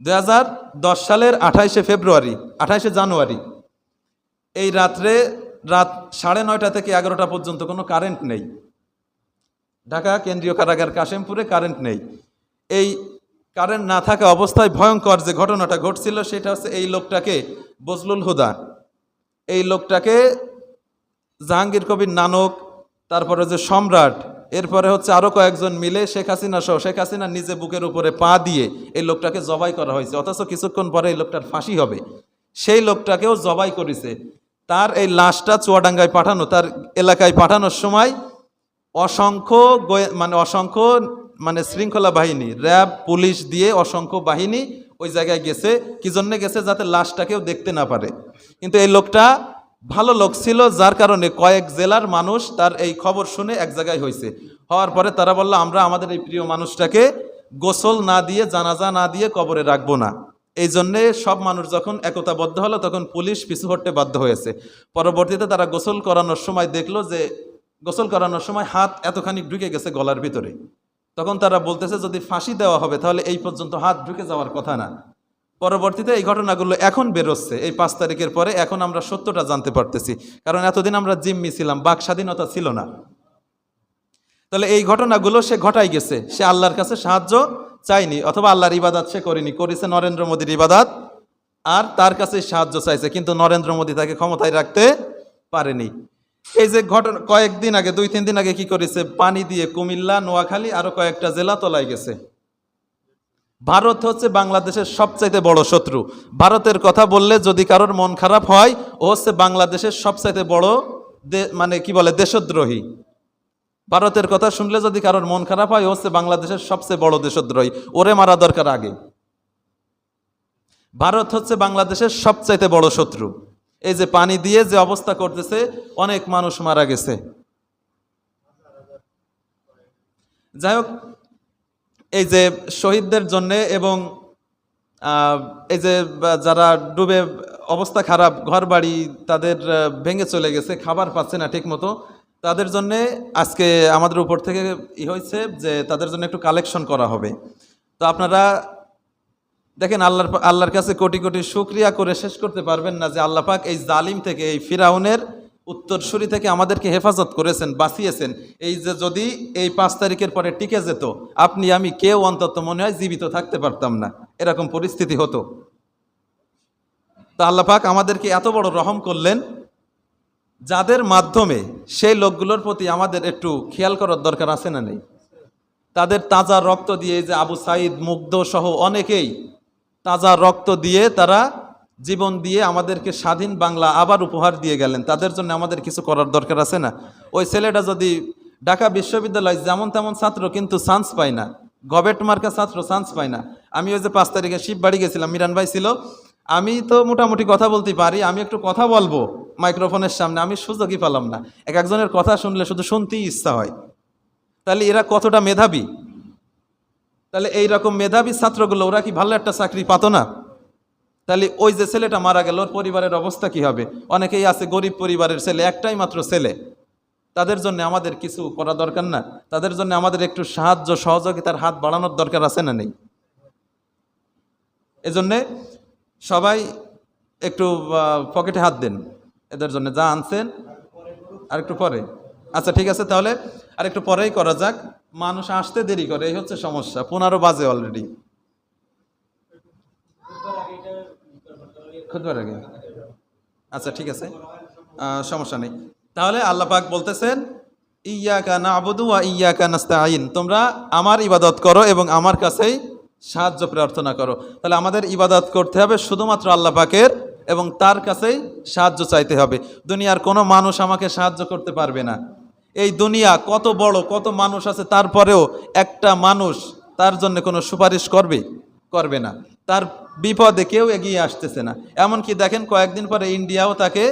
দু হাজার দশ সালের আঠাইশে ফেব্রুয়ারি, আঠাইশে জানুয়ারি, এই রাত্রে রাত সাড়ে নয়টা থেকে এগারোটা পর্যন্ত কোনো কারেন্ট নেই। ঢাকা কেন্দ্রীয় কারাগার কাশেমপুরে কারেন্ট নেই। এই কারেন্ট না থাকা অবস্থায় ভয়ঙ্কর যে ঘটনাটা ঘটছিল সেটা হচ্ছে এই লোকটাকে বজলুল হুদা। এই লোকটাকে জাহাঙ্গীর কবির নানক, তারপরে যে সম্রাট এরপরে হচ্ছে আরও কয়েকজন মিলে শেখ হাসিনা সহ, শেখ হাসিনা নিজে বুকের উপরে পা দিয়ে এই লোকটাকে জবাই করা হয়েছে। অথচ কিছুক্ষণ পরে এই লোকটার ফাঁসি হবে। সেই লোকটাকেও জবাই করেছে। তার এই লাশটা চুয়াডাঙ্গায় পাঠানো, তার এলাকায় পাঠানোর সময় অসংখ্য মানে অসংখ্য মানে শৃঙ্খলা বাহিনী, র্যাব, পুলিশ দিয়ে অসংখ্য বাহিনী ওই জায়গায় গেছে। কি জন্যে গেছে? যাতে লাশটাকেও দেখতে না পারে। কিন্তু এই লোকটা ভালো লোক ছিল, যার কারণে কয়েক জেলার মানুষ তার এই খবর শুনে এক জায়গায় হয়েছে। হওয়ার পরে তারা বলল, আমরা আমাদের এই প্রিয় মানুষটাকে গোসল না দিয়ে, জানাজা না দিয়ে কবরে রাখব না। এই জন্যে সব মানুষ যখন একতাবদ্ধ হলো, তখন পুলিশ পিছু হটতে বাধ্য হয়েছে। পরবর্তীতে তারা গোসল করানোর সময় দেখল যে, গোসল করানোর সময় হাত এতখানি ঢুকে গেছে গলার ভিতরে। তখন তারা বলতেছে, যদি ফাঁসি দেওয়া হবে, তাহলে এই পর্যন্ত হাত ঢুকে যাওয়ার কথা না। পরবর্তীতে এই ঘটনাগুলো এখন বেরোচ্ছে। এই পাঁচ তারিখের পরে এখন আমরা সত্যটা জানতে পারতেছি। কারণ এতদিন আমরা জিম্মি ছিলাম, বাক স্বাধীনতা ছিল না। তাহলে এই ঘটনাগুলো সে ঘটাই গেছে। সে আল্লাহর কাছে সাহায্য চাইনি অথবা আল্লাহর ইবাদাত সে করেনি। করেছে নরেন্দ্র মোদীর ইবাদাত আর তার কাছে সাহায্য চাইছে, কিন্তু নরেন্দ্র মোদী তাকে ক্ষমতায় রাখতে পারেনি। এই যে ঘটনা, কয়েকদিন আগে দুই তিন দিন আগে কি করেছে? পানি দিয়ে কুমিল্লা, নোয়াখালী আরও কয়েকটা জেলা তলায় গেছে। ভারত হচ্ছে বাংলাদেশের সবচাইতে বড় শত্রু। ভারতের কথা বললে যদি কারোর মন খারাপ হয়, ও হচ্ছে বাংলাদেশের সবচাইতে বড় মানে কি বলে, দেশদ্রোহী। ভারতের কথা শুনলে যদি কারোর মন খারাপ হয়, ও হচ্ছে বাংলাদেশের সবচেয়ে বড় দেশদ্রোহী। ওরে মারা দরকার আগে। ভারত হচ্ছে বাংলাদেশের সবচাইতে বড় শত্রু। এই যে পানি দিয়ে যে অবস্থা করতেছে, অনেক মানুষ মারা গেছে। যাই হোক এই যে শহীদদের জন্য এবং এই যে যারা ডুবে অবস্থা খারাপ ঘর বাড়ি তাদের ভেঙে চলে গেছে, খাবার পাচ্ছে না ঠিক মতো, তাদের জন্যে আজকে আমাদের উপর থেকে ই হয়েছে যে তাদের জন্য একটু কালেকশন করা হবে। তো আপনারা দেখেন আল্লাহর আল্লাহর কাছে কোটি কোটি শুক্রিয়া করে শেষ করতে পারবেন না যে আল্লাহ পাক এই জালিম থেকে, এই ফিরাউনের উত্তরসূরি থেকে আমাদেরকে হেফাজত করেছেন, বাঁচিয়েছেন। এই যে যদি এই পাঁচ তারিখের পরে টিকে যেত, আপনি, আমি, কেউ অন্তত মনে হয় জীবিত থাকতে পারতাম না। এরকম পরিস্থিতি হতো। তা আল্লাহ পাক আমাদেরকে এত বড় রহম করলেন, যাদের মাধ্যমে সেই লোকগুলোর প্রতি আমাদের একটু খেয়াল করার দরকার আছে না নেই? তাদের তাজা রক্ত দিয়ে যে আবু সাইদ, মুগ্ধ সহ অনেকেই তাজা রক্ত দিয়ে তারা জীবন দিয়ে আমাদেরকে স্বাধীন বাংলা আবার উপহার দিয়ে গেলেন। তাদের জন্য আমাদের কিছু করার দরকার আছে না? ওই ছেলেটা যদি ঢাকা বিশ্ববিদ্যালয় যেমন তেমন ছাত্র, কিন্তু চান্স পায় না। গভেট মার্কা ছাত্র চান্স পায় না। আমি ওই যে পাঁচ তারিখে শিববাড়ি গেছিলাম, মিরান ভাই ছিল। আমি তো মোটামুটি কথা বলতে পারি, আমি একটু কথা বলব মাইক্রোফোনের সামনে, আমি সুযোগই পেলাম না। এক একজনের কথা শুনলে শুধু শুনতেই ইচ্ছা হয়। তাহলে এরা কতটা মেধাবী? তাহলে এই রকম মেধাবী ছাত্রগুলো, ওরা কি ভালো একটা চাকরি পাতো না? তাহলে ওই যে ছেলেটা মারা গেল, ওর পরিবারের অবস্থা কি হবে? অনেকেই আছে গরিব পরিবারের ছেলে, একটাই মাত্র ছেলে। তাদের জন্য আমাদের কিছু করা দরকার না। তাদের জন্য আমাদের একটু সাহায্য, সহযোগিতার হাত বাড়ানোর দরকার আছে না নেই? এজন্যে সবাই একটু পকেটে হাত দেন। এদের জন্য যা আনছেন, আর একটু পরে। আচ্ছা ঠিক আছে, তাহলে আর একটু পরেই করা যাক। মানুষ আসতে দেরি করে, এই হচ্ছে সমস্যা। পনেরো বাজে অলরেডি খুদবার আগে আচ্ছা ঠিক আছে। সমস্যা নেই। তাহলে আল্লাহ পাক বলতেছেন ইয়াকা না আবুদু ওয়া ইয়াকা নাস্তাইন তোমরা আমার ইবাদত করো এবং আমার কাছেই সাহায্য, প্রার্থনা করো। তাহলে আমাদের ইবাদত করতে হবে শুধুমাত্র আল্লাহ পাকের এবং তার কাছেই সাহায্য চাইতে হবে। দুনিয়ার কোনো মানুষ আমাকে সাহায্য করতে পারবে না। এই দুনিয়া কত বড়, কত মানুষ আছে, তারপরেও একটা মানুষ তার জন্য কোনো সুপারিশ করবে? করবে না। তার বিপদে কেউ এগিয়ে আসতেছে না। এমনকি দেখেন কয়েকদিন পরে ইন্ডিয়াও তাকে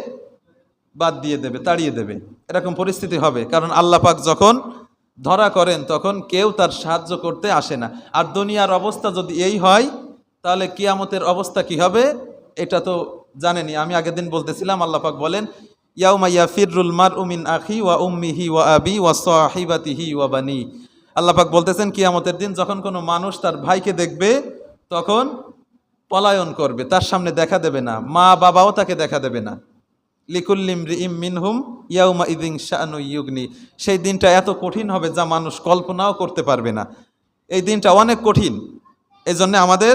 বাদ দিয়ে দেবে, তাড়িয়ে দেবে। এরকম পরিস্থিতি হবে। কারণ আল্লাহ পাক যখন ধরা করেন, তখন কেউ তার সাহায্য করতে আসে না। আর দুনিয়ার অবস্থা যদি এই হয়, তাহলে কিয়ামতের অবস্থা কি হবে? এটা তো জানেনি আমি আগের দিন বলতেছিলাম, আল্লাহ পাক বলেন, ইয়াউমা ইয়াফিরুল মার উমিন আখি ওয়া উম্মিহি ওয়া আবি ওয়া সাহিবাতিহি ওয়া বানি আল্লাহ পাক বলতেছেন, কিয়ামতের দিন যখন কোনো মানুষ তার ভাইকে দেখবে, তখন পলায়ন করবে, তার সামনে দেখা দেবে না, মা বাবাও তাকে দেখা দেবে না। লিকুল্লিম ইম মিনহুম ইয়াউমা ইদিং ইউগনি, সেই দিনটা এত কঠিন হবে যা মানুষ কল্পনাও করতে পারবে না। এই দিনটা অনেক কঠিন এই জন্যে আমাদের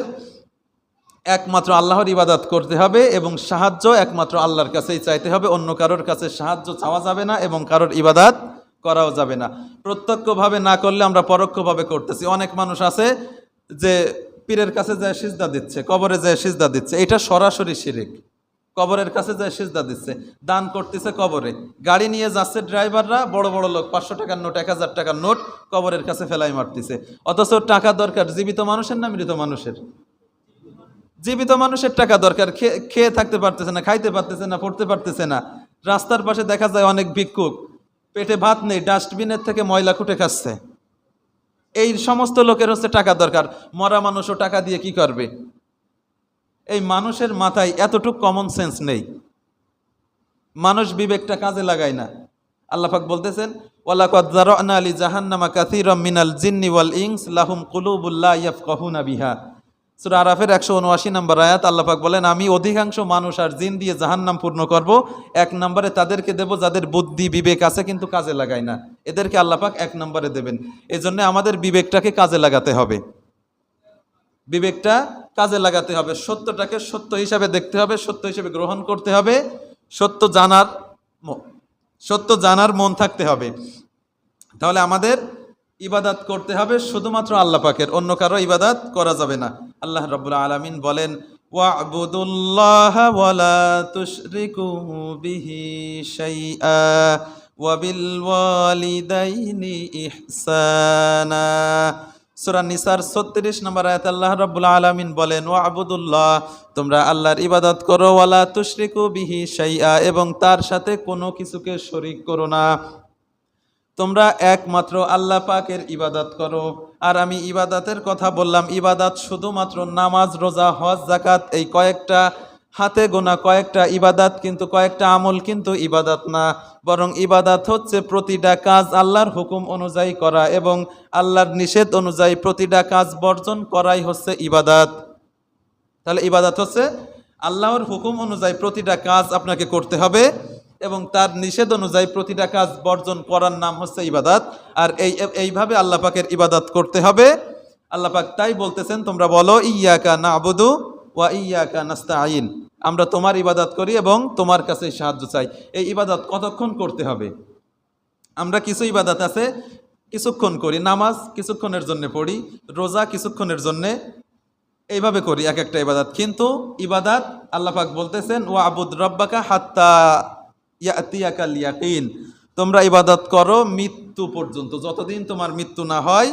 একমাত্র আল্লাহর ইবাদত করতে হবে এবং সাহায্য একমাত্র আল্লাহর কাছেই চাইতে হবে, অন্য কারোর কাছে সাহায্য চাওয়া যাবে না এবং কারোর ইবাদাত করাও যাবে না। প্রত্যক্ষভাবে না করলে আমরা পরোক্ষভাবে করতেছি। অনেক মানুষ আছে যে পীরের কাছে যায় সিজদা দিচ্ছে, কবরে যায় সিজদা দিচ্ছে। এটা সরাসরি শিরিক। কবরের কাছে যায় সিজদা দিচ্ছে। দান করতেছে কবরে। গাড়ি নিয়ে যাচ্ছে ড্রাইভাররা, বড় বড় লোক, পাঁচশো টাকার নোট, এক হাজার টাকার নোট কবরের কাছে ফেলাই মারতেছে। অথচ টাকা দরকার, জীবিত মানুষের না মৃত মানুষের? জীবিত মানুষের টাকা দরকার খেয়ে- থাকতে পারতেছে না, খাইতে পারতেছে না, পড়তে পারতেছে না। রাস্তার পাশে দেখা যায় অনেক ভিক্ষুক। পেটে ভাত নেই, ডাস্টবিনের থেকে ময়লা খুঁটে খাচ্ছে। এই সমস্ত লোকের হচ্ছে টাকা দরকার। মরা মানুষও টাকা দিয়ে কি করবে? এই মানুষের মাথায় এতটুক কমন সেন্স নেই। মানুষ বিবেকটা কাজে লাগায় না। আল্লাহাক বলতেছেন ওয়ালাকাত আলি জাহান্নামা কাসির মিনাল জিন্নি ওয়াল ইংস লাহুম কুলুবুল্লা ইয়াফকাহুনা বিহা। সূরা আরাফের একশো উনআশি নম্বর আয়াত আল্লাপাক বলেন, আমি অধিকাংশ মানুষ আর জিন দিয়ে জাহান্নাম পূর্ণ করব। এক নম্বরে তাদেরকে দেব যাদের বুদ্ধি, বিবেক আছে কিন্তু কাজে লাগায় না। এদেরকে আল্লাপাক এক নম্বরে দেবেন। এজন্য আমাদের বিবেকটাকে কাজে লাগাতে হবে। বিবেকটা কাজে লাগাতে হবে। সত্যটাকে সত্য হিসাবে দেখতে হবে, সত্য হিসেবে গ্রহণ করতে হবে। সত্য জানার সত্য জানার মন থাকতে হবে। তাহলে আমাদের ইবাদাত করতে হবে, শুধুমাত্র আল্লাহ পাকের, অন্য কারও ইবাদাত করা যাবে না। আল্লাহ রব্বুল আলামিন বলেন তুশরিকু 36 নম্বর আল্লাহ আলামিন বলেন তোমরা আল্লাহর ইবাদত তুশরিকু বিহি এবং তার সাথে কোনো কিছুকে শরিক করো না। তোমরা একমাত্র আল্লাহ পাকের ইবাদত করো। আর আমি ইবাদাতের কথা বললাম, ইবাদাত শুধুমাত্র নামাজ, রোজা, হজ জাকাত এই কয়েকটা হাতে গোনা কয়েকটা ইবাদাত কিন্তু কয়েকটা আমল কিন্তু ইবাদাত না। বরং ইবাদাত হচ্ছে প্রতিটা কাজ আল্লাহর হুকুম অনুযায়ী করা এবং আল্লাহর নিষেধ অনুযায়ী প্রতিটা কাজ বর্জন করাই হচ্ছে ইবাদাত। তাহলে ইবাদাত হচ্ছে আল্লাহর হুকুম অনুযায়ী প্রতিটা কাজ আপনাকে করতে হবে। এবং তার নিষেধ অনুযায়ী প্রতিটা কাজ বর্জন করার নাম হচ্ছে ইবাদাত। আর এই, এইভাবে আল্লাহ পাকের ইবাদাত করতে হবে। আল্লাহ পাক তাই বলতেছেন, তোমরা বলো ইয়াকা না আবুদু ওয়া ইয়াকা নাস্তা আইন আমরা তোমার ইবাদাত করি এবং তোমার কাছে সাহায্য চাই। এই ইবাদাত কতক্ষণ করতে হবে? আমরা কিছু ইবাদাত আছে, কিছুক্ষণ করি। নামাজ কিছুক্ষণের জন্য পড়ি, রোজা কিছুক্ষণের জন্যে এইভাবে করি এক একটা ইবাদাত। কিন্তু ইবাদাত আল্লাহ পাক বলতেছেন ও আবুদ রব্বাকা হাত্তা ইয়াতিয়াকাল ইয়াকিন, তোমরা ইবাদত করো মৃত্যু পর্যন্ত। যতদিন তোমার মৃত্যু না হয়,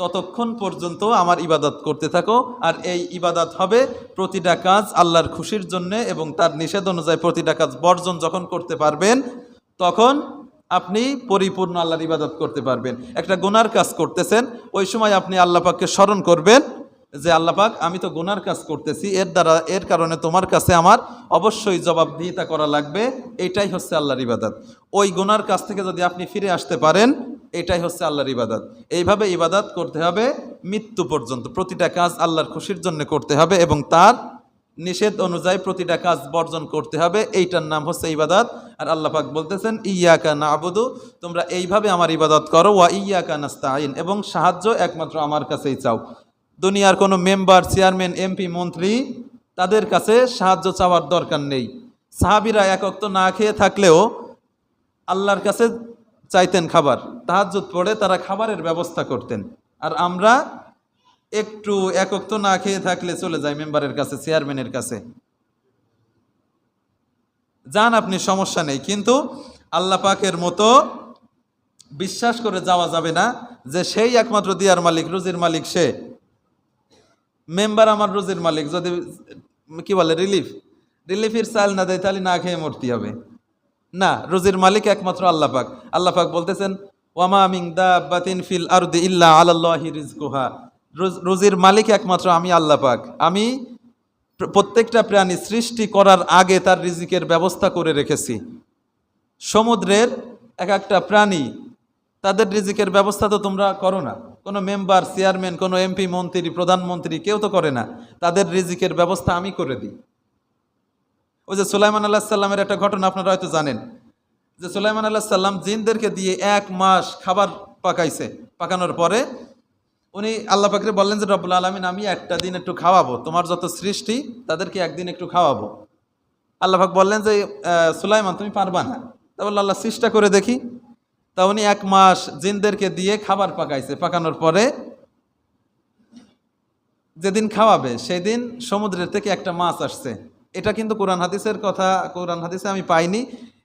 ততক্ষণ পর্যন্ত আমার ইবাদত করতে থাকো। আর এই ইবাদত হবে প্রতিটা কাজ আল্লাহর খুশির জন্যে এবং তার নিষেধ অনুযায়ী প্রতিটা কাজ বর্জন যখন করতে পারবেন, তখন আপনি পরিপূর্ণ আল্লাহর ইবাদত করতে পারবেন। একটা গুনার কাজ করতেছেন, ওই সময় আপনি আল্লাহ পাককে স্মরণ করবেন যে আল্লাহ পাক, আমি তো গুনার কাজ করতেছি, এর দ্বারা, এর কারণে তোমার কাছে আমার অবশ্যই জবাবদিহিতা করা লাগবে, এটাই হচ্ছে আল্লাহর ইবাদত। ওই গুনার কাছ থেকে যদি আপনি ফিরে আসতে পারেন, এটাই হচ্ছে আল্লাহর ইবাদত। এইভাবে ইবাদত করতে হবে, মৃত্যু পর্যন্ত, প্রতিটা কাজ আল্লাহর খুশির জন্য করতে হবে এবং তার নিষেধ অনুযায়ী প্রতিটা কাজ বর্জন করতে হবে, এইটার নাম হচ্ছে ইবাদত। আর আল্লাহ পাক বলতেছেন, ইয়াকা না আবুদু তোমরা এইভাবে আমার ইবাদত করো, ওয়া ইয়াকা নাস্তাইন এবং সাহায্য একমাত্র আমার কাছেই চাও। দুনিয়ার কোনো মেম্বার, চেয়ারম্যান, এমপি, মন্ত্রী তাদের কাছে সাহায্য চাওয়ার দরকার নেই। সাহাবিরা এক অক্ত না খেয়ে থাকলেও আল্লাহর কাছে চাইতেন খাবার। তাহাজ্জুদ পড়ে তারা খাবারের ব্যবস্থা করতেন। আর আমরা একটু একক তো না খেয়ে থাকলে চলে যাই মেম্বারের কাছে, চেয়ারম্যানের কাছে। যান আপনি, সমস্যা নেই। কিন্তু আল্লাহ পাকের মতো বিশ্বাস করে যাওয়া যাবে না যে সেই একমাত্র দিয়ার মালিক, রুজির মালিক সে। মেম্বার আমার রোজের মালিক, যদি, কি বলে রিলিফ রিলিফের চাল না দেয়, তাহলে না খেয়ে মরতে হবে। না, রোজের মালিক একমাত্র আল্লাহ পাক। আল্লাহ পাক বলতেছেন, ওয়ামা মিং দাবাতিন ফিল আরদি ইল্লা আলাল্লাহি রিজকুহা। রুজ- রুজির মালিক একমাত্র আমি আল্লাহ পাক। আমি প্রত্যেকটা প্রাণী সৃষ্টি করার আগে তার রিজিকের ব্যবস্থা করে রেখেছি। সমুদ্রের এক একটা প্রাণী, তাদের রিজিকের ব্যবস্থা তো তোমরা করো না। কোনো মেম্বার, চেয়ারম্যান, কোনো এমপি, মন্ত্রী, প্রধানমন্ত্রী কেউ তো করে না। তাদের রিজিকের ব্যবস্থা আমি করে দিই। ওই যে সুলাইমান আল্লাহ সাল্লামের একটা ঘটনা আপনারা হয়তো জানেন। যে সুলাইমান আল্লাহ সাল্লাম জিনদেরকে দিয়ে এক মাস খাবার পাকাইছে। পাকানোর পরে উনি আল্লাহ পাকরে বললেন যে, রব্বুল আলমিন, আমি একটা দিন একটু খাওয়াবো। তোমার যত সৃষ্টি, তাদেরকে একদিন একটু খাওয়াবো। আল্লাহ পাক বললেন যে সুলাইমান, তুমি পারবা না। তা বলল, আল্লাহ চেষ্টা করে দেখি। তা উনি এক মাস জিনদেরকে দিয়ে খাবার পাকাইছে, পাকানোর পরে যেদিন খাওয়াবে, সেদিন সমুদ্রের থেকে একটা মাছ আসছে। এটা কিন্তু কোরআন হাদিসের কথা, কোরআন হাদিসে আমি পাইনি।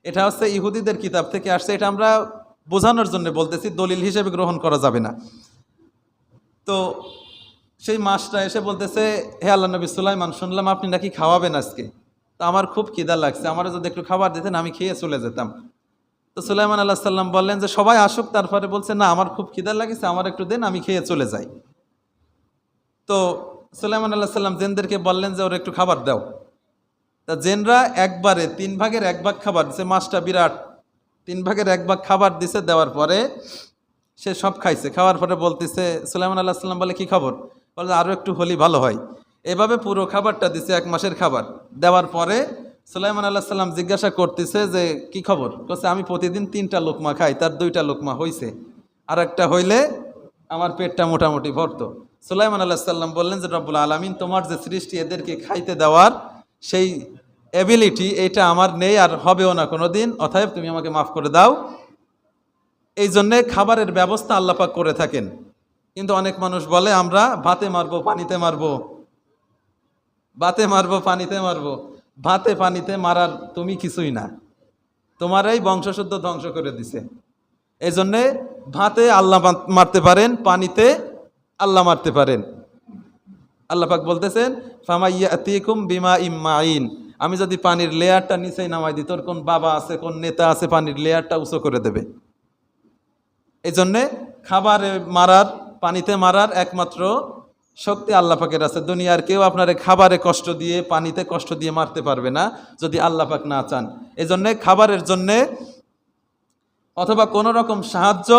এটা হচ্ছে ইহুদিদের কিতাব থেকে আসছে। এটা আমরা বোঝানোর জন্য বলতেছি, দলিল হিসেবে গ্রহণ করা যাবে না। তো সেই মাছটা এসে বলতেছে, হে আল্লাহ নবী সুলাইমান, শুনলাম আপনি নাকি খাওয়াবেন আজকে। তো আমার খুব খিদা লাগছে। আমার যদি একটু খাবার দিতেন, আমি খেয়ে চলে যেতাম। তো সুলাইমান আল্লাহ সাল্লাম বললেন যে, সবাই আসুক। তারপরে বলছে, না, আমার খুব খিদার লাগছে, আমার একটু দেন, আমি খেয়ে চলে যাই। তো সুলাইমান আল্লাহ সাল্লাম জেনদেরকে বললেন যে, ওর একটু খাবার দাও। তা জেনরা একবারে তিন ভাগের এক ভাগ খাবার দিছে, মাছটা বিরাট। তিন ভাগের এক ভাগ খাবার দিছে, দেওয়ার পরে সে সব খাইছে। খাওয়ার পরে বলতেছে, সুলাইমান আল্লাহ সাল্লাম বলে, কি খবর? বলে আরও একটু হলি ভালো হয়। এভাবে পুরো খাবারটা দিছে, এক মাসের খাবার। দেওয়ার পরে সুলাইমান আল্লাহ সাল্লাম জিজ্ঞাসা করতেছে যে, কি খবর? বলছে আমি প্রতিদিন তিনটা লোকমা খাই, তার দুইটা লোকমা হইছে। আর একটা হইলে আমার পেটটা মোটামুটি ভরতো। সুলাইমান আল্লাহ সাল্লাম বললেন যে, রব্বুল আলমিন, তোমার যে সৃষ্টি এদেরকে খাইতে দেওয়ার সেই অ্যাবিলিটি এটা আমার নেই আর হবেও না কোনো দিন অতএব তুমি আমাকে মাফ করে দাও। এই জন্যে খাবারের ব্যবস্থা আল্লাপাক করে থাকেন। কিন্তু অনেক মানুষ বলে, আমরা ভাতে মারবো, পানিতে মারবো। ভাতে মারবো, পানিতে মারবো। ভাতে পানিতে মারার তুমি কিছুই না। তোমার এই বংশশুদ্ধ ধ্বংস করে দিছে। এই জন্যে ভাতে আল্লাহ মারতে পারেন, পানিতে আল্লাহ মারতে পারেন। আল্লাহ পাক বলতেছেন ফামাইয়াতিকুম বিমা ইম্মাইন আমি যদি পানির লেয়ারটা নিচেই নামাই দিই, তোর কোন বাবা আছে, কোন নেতা আছে, পানির লেয়ারটা উঁচু করে দেবে। এই জন্যে খাবারে মারার, পানিতে মারার একমাত্র শক্তি আল্লাহ পাকের আছে দুনিয়ার কেউ আপনার খাবারে কষ্ট দিয়ে, পানিতে কষ্ট দিয়ে মারতে পারবে না যদি আল্লাহ পাক না চান। এই জন্যে খাবারের জন্যে অথবা কোনো রকম সাহায্য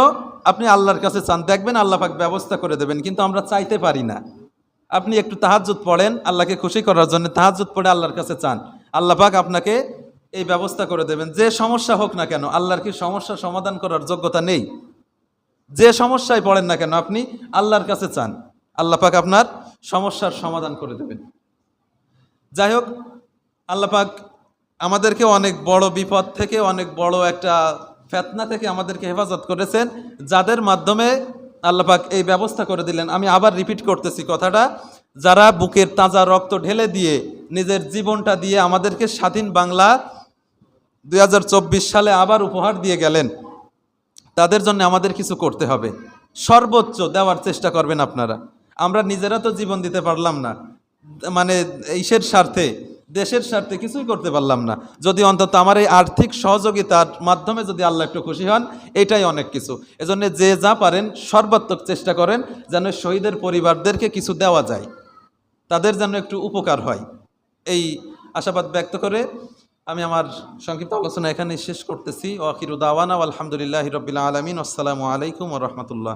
আপনি আল্লাহর কাছে চান, দেখবেন আল্লাহ পাক ব্যবস্থা করে দেবেন, কিন্তু আমরা চাইতে পারি না। আপনি একটু তাহাজ্জুদ পড়েন, আল্লাহকে খুশি করার জন্য তাহাজ্জুদ পড়ে আল্লাহর কাছে চান। আল্লাহ পাক আপনাকে এই ব্যবস্থা করে দেবেন, যে সমস্যা হোক না কেন, আল্লাহর কি সমস্যা সমাধান করার যোগ্যতা নেই? যে সমস্যায় পড়েন না কেন আপনি আল্লাহর কাছে চান। আল্লাহ পাক আপনার সমস্যার সমাধান করে দেবেন। যাই হোক, আল্লাহ পাক আমাদেরকে অনেক বড় বিপদ থেকে, অনেক বড় একটা ফেতনা থেকে আমাদেরকে হেফাজত করেছেন, যাদের মাধ্যমে আল্লাহ পাক এই ব্যবস্থা করে দিলেন। আমি আবার রিপিট করতেছি কথাটা, যারা বুকের তাজা রক্ত ঢেলে দিয়ে নিজের জীবনটা দিয়ে আমাদেরকে স্বাধীন বাংলা দুই হাজার চব্বিশ সালে আবার উপহার দিয়ে গেলেন, তাদের জন্য আমাদের কিছু করতে হবে। সর্বোচ্চ দেওয়ার চেষ্টা করবেন আপনারা। আমরা নিজেরা তো জীবন দিতে পারলাম না। মানে ইসের স্বার্থে, দেশের স্বার্থে কিছুই করতে পারলাম না। যদি অন্তত আমার এই আর্থিক সহযোগিতার মাধ্যমে যদি আল্লাহ একটু খুশি হন, এটাই অনেক কিছু। এজন্য যে যা পারেন, সর্বাত্মক চেষ্টা করেন, যেন শহীদের পরিবারদেরকে কিছু দেওয়া যায়। তাদের যেন একটু উপকার হয়। এই আশাবাদ ব্যক্ত করে আমি আমার সংক্ষিপ্ত আলোচনা এখানে শেষ করতেছি। ওয়াকিরুদ্দাওয়ানা আলহামদুলিল্লাহ রবিল্লা আলমিন। আসসালামু আলাইকুম রহমতুল্লাহ।